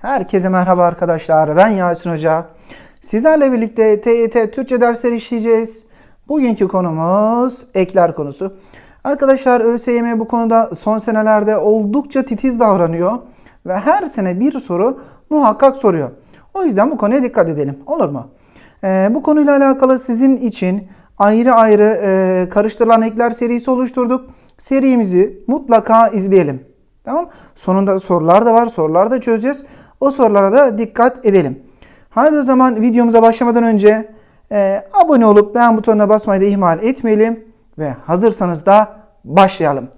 Herkese merhaba arkadaşlar. Ben Yasin Hoca. Sizlerle birlikte TYT Türkçe dersleri işleyeceğiz. Bugünkü konumuz ekler konusu. Arkadaşlar ÖSYM bu konuda son senelerde oldukça titiz davranıyor ve her sene bir soru muhakkak soruyor. O yüzden bu konuya dikkat edelim. Olur mu? Ee, bu konuyla alakalı sizin için ayrı ayrı e, karıştırılan ekler serisi oluşturduk. Serimizi mutlaka izleyelim. Tamam. Sonunda sorular da var. Sorular da çözeceğiz. O sorulara da dikkat edelim. Haydi o zaman videomuza başlamadan önce e, abone olup beğen butonuna basmayı da ihmal etmeyelim. Ve hazırsanız da başlayalım.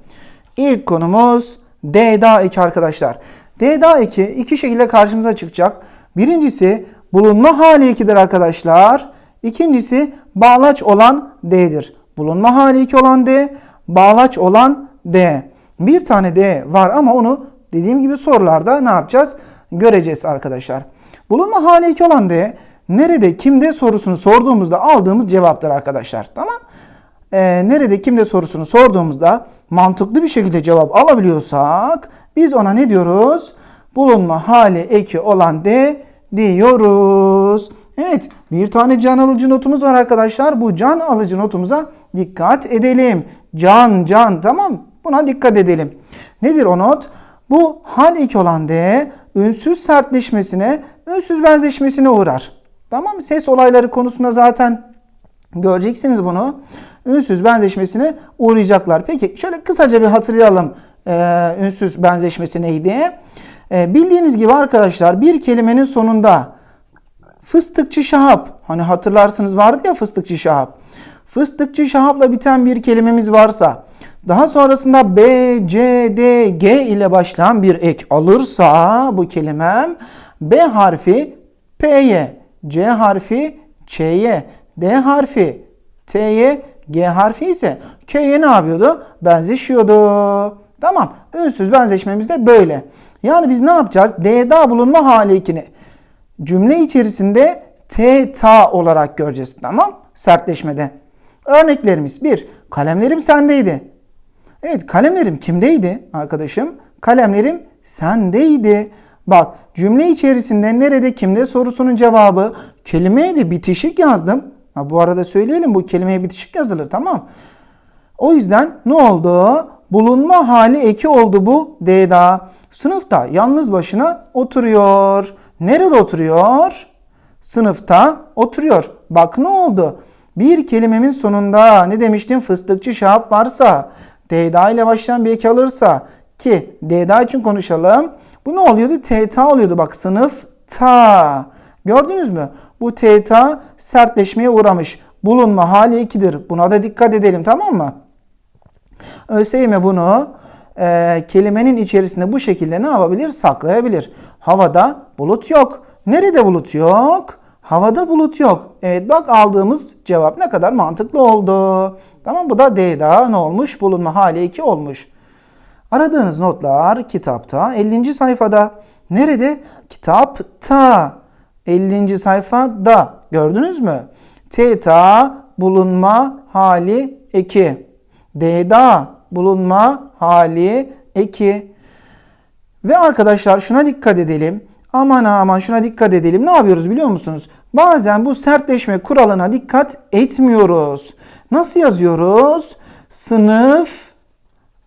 İlk konumuz DDA 2 arkadaşlar. DDA 2 iki şekilde karşımıza çıkacak. Birincisi bulunma hali 2'dir arkadaşlar. İkincisi bağlaç olan D'dir. Bulunma hali 2 olan D, bağlaç olan D. Bir tane D var ama onu dediğim gibi sorularda ne yapacağız? Göreceğiz arkadaşlar. Bulunma hali 2 olan D nerede kimde sorusunu sorduğumuzda aldığımız cevaptır arkadaşlar. Tamam? Ee, nerede kimde sorusunu sorduğumuzda mantıklı bir şekilde cevap alabiliyorsak biz ona ne diyoruz? Bulunma hali eki olan D diyoruz. Evet bir tane can alıcı notumuz var arkadaşlar. Bu can alıcı notumuza dikkat edelim. Can can tamam buna dikkat edelim. Nedir o not? Bu hal eki olan D ünsüz sertleşmesine, ünsüz benzeşmesine uğrar. Tamam Ses olayları konusunda zaten göreceksiniz bunu. Ünsüz benzeşmesine uğrayacaklar. Peki şöyle kısaca bir hatırlayalım ee, ünsüz benzeşmesi neydi? Ee, bildiğiniz gibi arkadaşlar bir kelimenin sonunda fıstıkçı şahap hani hatırlarsınız vardı ya fıstıkçı şahap. Fıstıkçı şahapla biten bir kelimemiz varsa daha sonrasında B, C, D, G ile başlayan bir ek alırsa bu kelimem B harfi P'ye, C harfi Ç'ye, D harfi T'ye, G harfi ise K'ye ne yapıyordu? Benzeşiyordu. Tamam. Ünsüz benzeşmemiz de böyle. Yani biz ne yapacağız? D'da bulunma hali ekini cümle içerisinde T ta olarak göreceğiz. Tamam? Sertleşmede. Örneklerimiz 1. Kalemlerim sendeydi. Evet kalemlerim kimdeydi arkadaşım? Kalemlerim sendeydi. Bak cümle içerisinde nerede kimde sorusunun cevabı kelimeye bitişik yazdım. Ha, bu arada söyleyelim bu kelimeye bitişik yazılır tamam. O yüzden ne oldu? Bulunma hali eki oldu bu D'da. Sınıfta yalnız başına oturuyor. Nerede oturuyor? Sınıfta oturuyor. Bak ne oldu? Bir kelimemin sonunda ne demiştim? Fıstıkçı şahap varsa, D'da ile başlayan bir eki alırsa ki D'da için konuşalım. Bu ne oluyordu? T'ta oluyordu. Bak sınıfta. Gördünüz mü? Bu T'ta sertleşmeye uğramış. Bulunma hali ikidir. Buna da dikkat edelim tamam mı? ÖSYM bunu e, kelimenin içerisinde bu şekilde ne yapabilir? Saklayabilir. Havada bulut yok. Nerede bulut yok? Havada bulut yok. Evet bak aldığımız cevap ne kadar mantıklı oldu. Tamam bu da D'da ne olmuş? Bulunma hali 2 olmuş. Aradığınız notlar kitapta 50. sayfada. Nerede? Kitapta. 50. sayfada. Gördünüz mü? Teta bulunma hali 2. D'da bulunma hali 2. Ve arkadaşlar şuna dikkat edelim. Aman aman şuna dikkat edelim. Ne yapıyoruz biliyor musunuz? Bazen bu sertleşme kuralına dikkat etmiyoruz. Nasıl yazıyoruz? Sınıf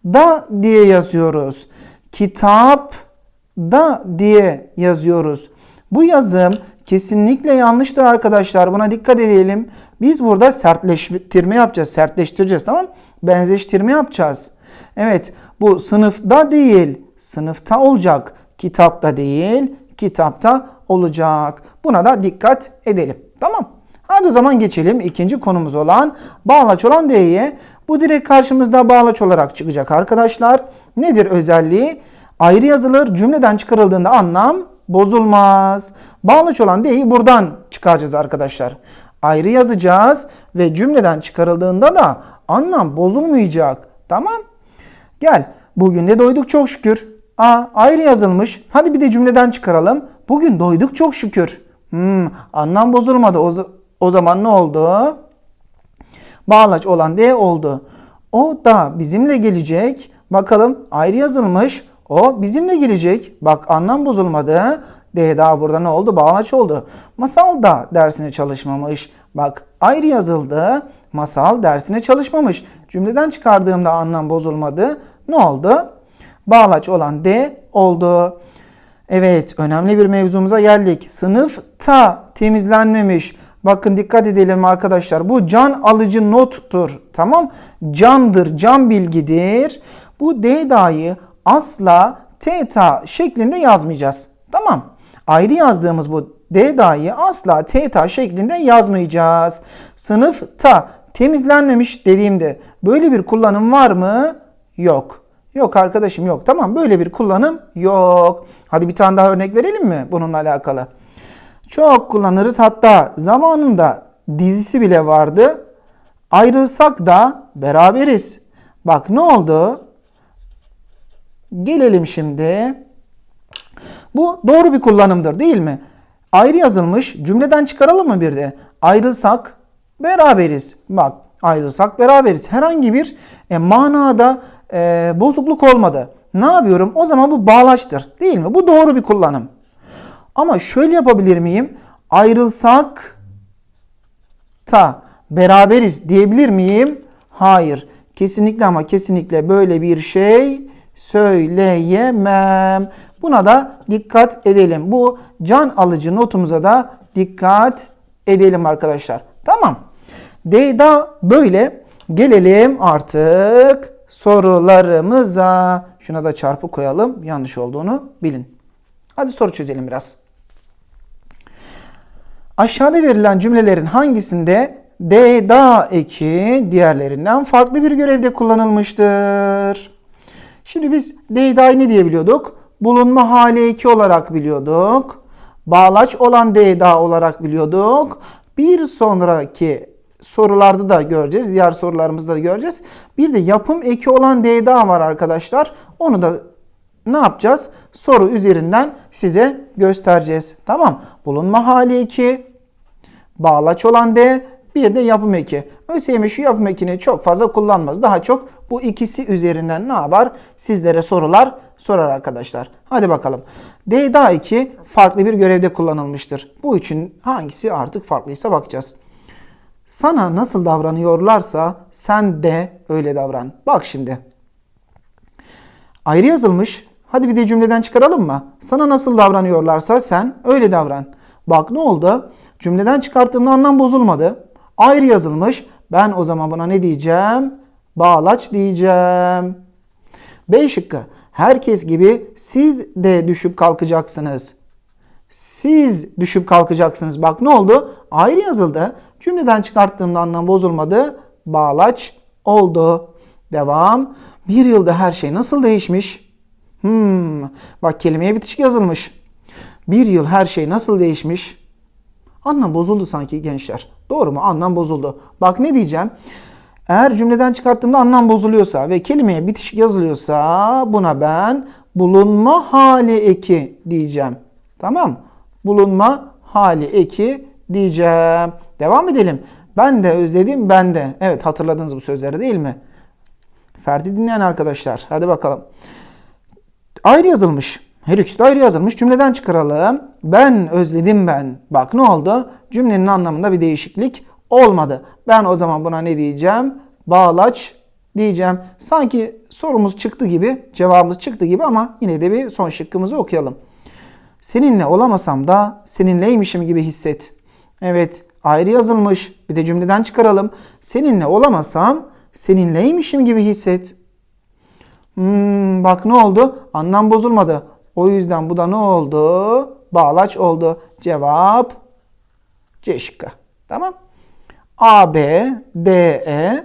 da diye yazıyoruz. Kitap da diye yazıyoruz. Bu yazım kesinlikle yanlıştır arkadaşlar. Buna dikkat edelim. Biz burada sertleştirme yapacağız. Sertleştireceğiz tamam Benzeştirme yapacağız. Evet bu sınıfta değil sınıfta olacak. Kitapta değil kitapta olacak. Buna da dikkat edelim. Tamam. Hadi o zaman geçelim ikinci konumuz olan bağlaç olan D'ye. Bu direkt karşımızda bağlaç olarak çıkacak arkadaşlar. Nedir özelliği? Ayrı yazılır. Cümleden çıkarıldığında anlam bozulmaz. Bağlaç olan D'yi buradan çıkaracağız arkadaşlar. Ayrı yazacağız ve cümleden çıkarıldığında da anlam bozulmayacak. Tamam? Gel. Bugün de doyduk çok şükür. A ayrı yazılmış. Hadi bir de cümleden çıkaralım. Bugün doyduk çok şükür. Hmm, anlam bozulmadı. O, o zaman ne oldu? Bağlaç olan D oldu. O da bizimle gelecek. Bakalım ayrı yazılmış. O bizimle gelecek. Bak anlam bozulmadı. D daha burada ne oldu? Bağlaç oldu. Masal da dersine çalışmamış. Bak ayrı yazıldı. Masal dersine çalışmamış. Cümleden çıkardığımda anlam bozulmadı. Ne oldu? Bağlaç olan D oldu. Evet, önemli bir mevzumuza geldik. Sınıfta temizlenmemiş. Bakın dikkat edelim arkadaşlar. Bu can alıcı nottur. Tamam? Candır, can bilgidir. Bu D dahi asla teta şeklinde yazmayacağız. Tamam. Ayrı yazdığımız bu D dahi asla teta şeklinde yazmayacağız. Sınıfta temizlenmemiş dediğimde böyle bir kullanım var mı? Yok. Yok arkadaşım yok. Tamam böyle bir kullanım yok. Hadi bir tane daha örnek verelim mi bununla alakalı? Çok kullanırız. Hatta zamanında dizisi bile vardı. Ayrılsak da beraberiz. Bak ne oldu? Gelelim şimdi. Bu doğru bir kullanımdır değil mi? Ayrı yazılmış. Cümleden çıkaralım mı bir de? Ayrılsak beraberiz. Bak ayrılsak beraberiz. Herhangi bir e, manada e, bozukluk olmadı. Ne yapıyorum? O zaman bu bağlaçtır değil mi? Bu doğru bir kullanım. Ama şöyle yapabilir miyim? Ayrılsak ta beraberiz diyebilir miyim? Hayır. Kesinlikle ama kesinlikle böyle bir şey söyleyemem. Buna da dikkat edelim. Bu can alıcı notumuza da dikkat edelim arkadaşlar. Tamam. D'da böyle. Gelelim artık sorularımıza. Şuna da çarpı koyalım. Yanlış olduğunu bilin. Hadi soru çözelim biraz. Aşağıda verilen cümlelerin hangisinde D da eki diğerlerinden farklı bir görevde kullanılmıştır? Şimdi biz D da'yı ne diyebiliyorduk? Bulunma hali eki olarak biliyorduk. Bağlaç olan D da olarak biliyorduk. Bir sonraki sorularda da göreceğiz. Diğer sorularımızda da göreceğiz. Bir de yapım eki olan D da var arkadaşlar. Onu da ne yapacağız? Soru üzerinden size göstereceğiz. Tamam. Bulunma hali eki, bağlaç olan D, bir de yapım eki. ÖSYM şu yapım ekini çok fazla kullanmaz. Daha çok bu ikisi üzerinden ne yapar? Sizlere sorular sorar arkadaşlar. Hadi bakalım. D daha 2 farklı bir görevde kullanılmıştır. Bu için hangisi artık farklıysa bakacağız. Sana nasıl davranıyorlarsa sen de öyle davran. Bak şimdi. Ayrı yazılmış. Hadi bir de cümleden çıkaralım mı? Sana nasıl davranıyorlarsa sen öyle davran. Bak ne oldu? Cümleden çıkarttığımda anlam bozulmadı. Ayrı yazılmış. Ben o zaman buna ne diyeceğim? Bağlaç diyeceğim. B şıkkı. Herkes gibi siz de düşüp kalkacaksınız. Siz düşüp kalkacaksınız. Bak ne oldu? Ayrı yazıldı. Cümleden çıkarttığımda anlam bozulmadı. Bağlaç oldu. Devam. Bir yılda her şey nasıl değişmiş? Hmm. Bak kelimeye bitişik yazılmış. Bir yıl her şey nasıl değişmiş? Anlam bozuldu sanki gençler. Doğru mu? Anlam bozuldu. Bak ne diyeceğim? Eğer cümleden çıkarttığımda anlam bozuluyorsa ve kelimeye bitişik yazılıyorsa buna ben bulunma hali eki diyeceğim. Tamam? Bulunma hali eki diyeceğim. Devam edelim. Ben de özledim ben de. Evet hatırladınız bu sözleri değil mi? Ferdi dinleyen arkadaşlar. Hadi bakalım. Ayrı yazılmış. Her ikisi de ayrı yazılmış. Cümleden çıkaralım. Ben özledim ben. Bak ne oldu? Cümlenin anlamında bir değişiklik olmadı. Ben o zaman buna ne diyeceğim? Bağlaç diyeceğim. Sanki sorumuz çıktı gibi, cevabımız çıktı gibi ama yine de bir son şıkkımızı okuyalım. Seninle olamasam da seninleymişim gibi hisset. Evet, ayrı yazılmış. Bir de cümleden çıkaralım. Seninle olamasam seninleymişim gibi hisset. Hmm, bak ne oldu? Anlam bozulmadı. O yüzden bu da ne oldu? Bağlaç oldu. Cevap C şıkkı. Tamam. A, B, D, E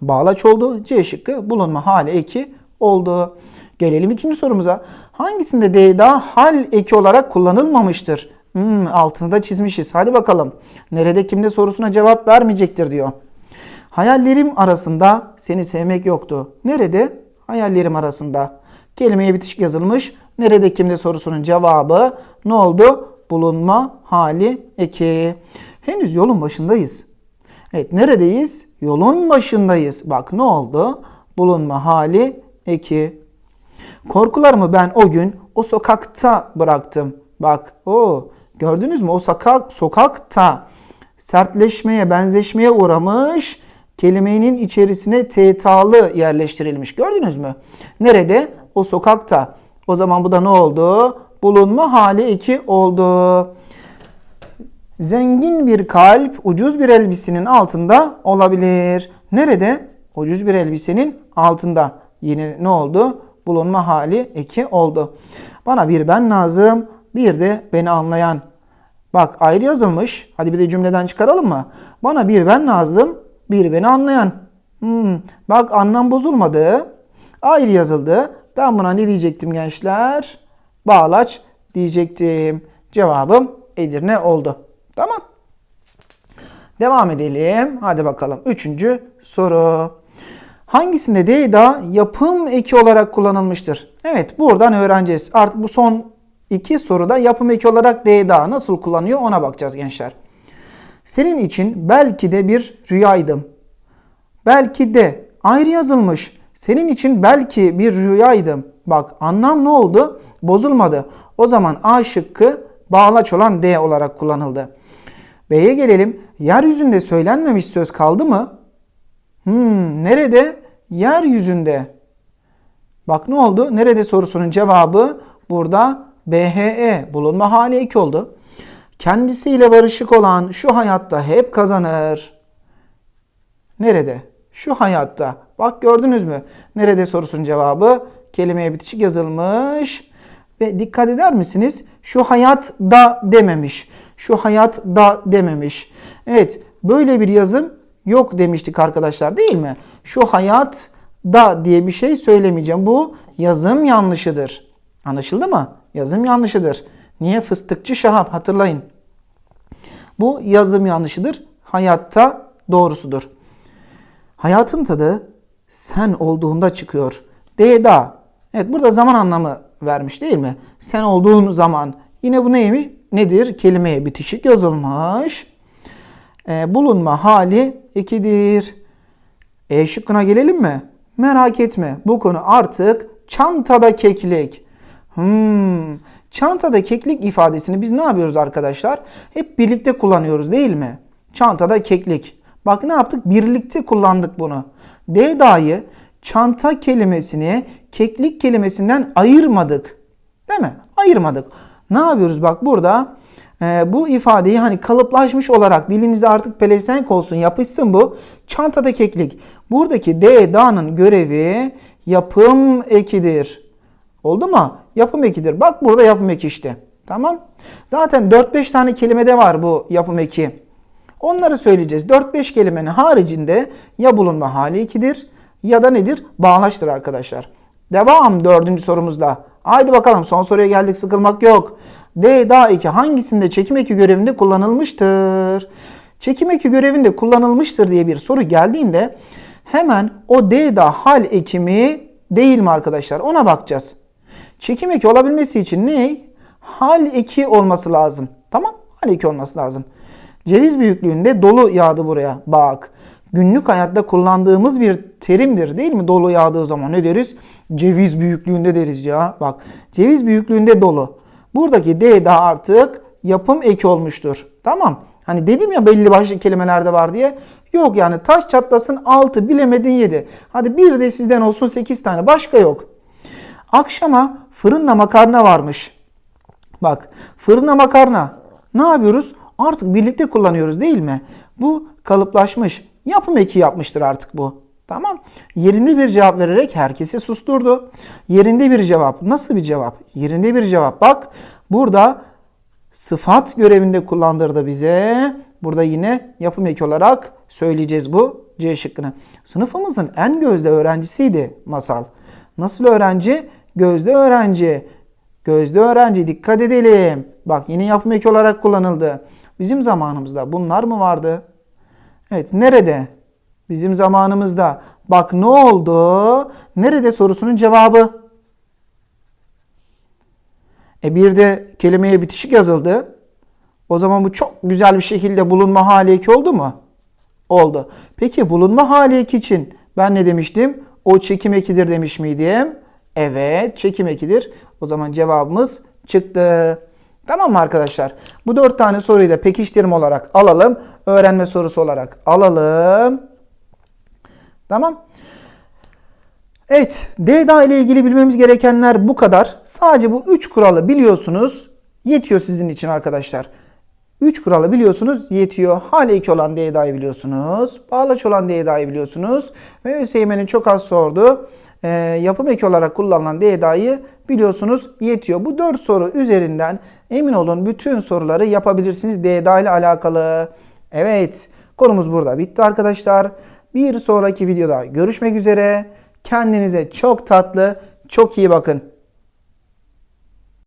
bağlaç oldu. C şıkkı bulunma hali eki oldu. Gelelim ikinci sorumuza. Hangisinde D daha hal eki olarak kullanılmamıştır? Hmm, altını da çizmişiz. Hadi bakalım. Nerede kimde sorusuna cevap vermeyecektir diyor. Hayallerim arasında seni sevmek yoktu. Nerede? Hayallerim arasında. Kelimeye bitişik yazılmış. Nerede kimde sorusunun cevabı ne oldu? Bulunma hali eki. Henüz yolun başındayız. Evet neredeyiz? Yolun başındayız. Bak ne oldu? Bulunma hali eki. Korkularımı ben o gün o sokakta bıraktım. Bak o gördünüz mü o sokak sokakta sertleşmeye benzeşmeye uğramış kelimenin içerisine tetalı yerleştirilmiş. Gördünüz mü? Nerede? O sokakta. O zaman bu da ne oldu? Bulunma hali eki oldu. Zengin bir kalp ucuz bir elbisenin altında olabilir. Nerede? Ucuz bir elbisenin altında. Yine ne oldu? Bulunma hali eki oldu. Bana bir ben lazım, bir de beni anlayan. Bak ayrı yazılmış. Hadi bir de cümleden çıkaralım mı? Bana bir ben lazım, bir beni anlayan. Hmm, bak anlam bozulmadı. Ayrı yazıldı. Ben buna ne diyecektim gençler? Bağlaç diyecektim. Cevabım Edirne oldu. Tamam. Devam edelim. Hadi bakalım. Üçüncü soru. Hangisinde D'da yapım eki olarak kullanılmıştır? Evet buradan öğreneceğiz. Artık bu son iki soruda yapım eki olarak D'da nasıl kullanıyor ona bakacağız gençler. Senin için belki de bir rüyaydım. Belki de ayrı yazılmış. Senin için belki bir rüyaydım. Bak anlam ne oldu? Bozulmadı. O zaman A şıkkı bağlaç olan D olarak kullanıldı. B'ye gelelim. Yeryüzünde söylenmemiş söz kaldı mı? Hmm, nerede? Yeryüzünde. Bak ne oldu? Nerede sorusunun cevabı burada BHE bulunma hali eki oldu. Kendisiyle barışık olan şu hayatta hep kazanır. Nerede? Şu hayatta. Bak gördünüz mü? Nerede sorusunun cevabı? Kelimeye bitişik yazılmış. Ve dikkat eder misiniz? Şu hayat da dememiş. Şu hayat da dememiş. Evet böyle bir yazım yok demiştik arkadaşlar değil mi? Şu hayat da diye bir şey söylemeyeceğim. Bu yazım yanlışıdır. Anlaşıldı mı? Yazım yanlışıdır. Niye? Fıstıkçı Şahap hatırlayın. Bu yazım yanlışıdır. Hayatta doğrusudur. Hayatın tadı sen olduğunda çıkıyor. D'da. Evet burada zaman anlamı vermiş değil mi? Sen olduğun zaman. Yine bu neymiş? Nedir? Kelimeye bitişik yazılmış. Ee, bulunma hali ikidir. E şıkkına gelelim mi? Merak etme. Bu konu artık çantada keklik. Hmm. Çantada keklik ifadesini biz ne yapıyoruz arkadaşlar? Hep birlikte kullanıyoruz değil mi? Çantada keklik. Bak ne yaptık? Birlikte kullandık bunu. D da'yı çanta kelimesini keklik kelimesinden ayırmadık. Değil mi? Ayırmadık. Ne yapıyoruz bak burada? Ee, bu ifadeyi hani kalıplaşmış olarak dilinize artık pelesenk olsun yapışsın bu. Çantada keklik. Buradaki D da'nın görevi yapım ekidir. Oldu mu? Yapım ekidir. Bak burada yapım eki işte. Tamam. Zaten 4-5 tane kelimede var bu yapım eki. Onları söyleyeceğiz. 4-5 kelimenin haricinde ya bulunma hali ikidir ya da nedir? Bağlaçtır arkadaşlar. Devam dördüncü sorumuzda. Haydi bakalım son soruya geldik sıkılmak yok. D daha 2 hangisinde çekim eki görevinde kullanılmıştır? Çekim eki görevinde kullanılmıştır diye bir soru geldiğinde hemen o D da hal ekimi değil mi arkadaşlar? Ona bakacağız. Çekim eki olabilmesi için ne? Hal eki olması lazım. Tamam? Hal eki olması lazım. Ceviz büyüklüğünde dolu yağdı buraya. Bak. Günlük hayatta kullandığımız bir terimdir değil mi? Dolu yağdığı zaman ne deriz? Ceviz büyüklüğünde deriz ya. Bak ceviz büyüklüğünde dolu. Buradaki D daha artık yapım eki olmuştur. Tamam. Hani dedim ya belli başlı kelimelerde var diye. Yok yani taş çatlasın 6 bilemedin 7. Hadi bir de sizden olsun 8 tane. Başka yok. Akşama fırınla makarna varmış. Bak fırınla makarna. Ne yapıyoruz? Artık birlikte kullanıyoruz değil mi? Bu kalıplaşmış. Yapım eki yapmıştır artık bu. Tamam. Yerinde bir cevap vererek herkesi susturdu. Yerinde bir cevap. Nasıl bir cevap? Yerinde bir cevap. Bak burada sıfat görevinde kullandırdı bize. Burada yine yapım eki olarak söyleyeceğiz bu C şıkkını. Sınıfımızın en gözde öğrencisiydi Masal. Nasıl öğrenci? Gözde öğrenci. Gözde öğrenci dikkat edelim. Bak yine yapım eki olarak kullanıldı. Bizim zamanımızda bunlar mı vardı? Evet nerede? Bizim zamanımızda. Bak ne oldu? Nerede sorusunun cevabı? E bir de kelimeye bitişik yazıldı. O zaman bu çok güzel bir şekilde bulunma hali eki oldu mu? Oldu. Peki bulunma hali eki için ben ne demiştim? O çekim ekidir demiş miydim? Evet, çekim ekidir. O zaman cevabımız çıktı. Tamam mı arkadaşlar? Bu dört tane soruyu da pekiştirme olarak alalım. Öğrenme sorusu olarak alalım. Tamam. Evet, DDA ile ilgili bilmemiz gerekenler bu kadar. Sadece bu 3 kuralı biliyorsunuz. Yetiyor sizin için arkadaşlar. 3 kuralı biliyorsunuz yetiyor. Hale 2 olan DDA'yı biliyorsunuz. Bağlaç olan DDA'yı biliyorsunuz. Ve ÖSYM'nin çok az sorduğu e, yapım eki olarak kullanılan DDA'yı biliyorsunuz yetiyor. Bu 4 soru üzerinden emin olun bütün soruları yapabilirsiniz DDA ile alakalı. Evet konumuz burada bitti arkadaşlar. Bir sonraki videoda görüşmek üzere. Kendinize çok tatlı, çok iyi bakın.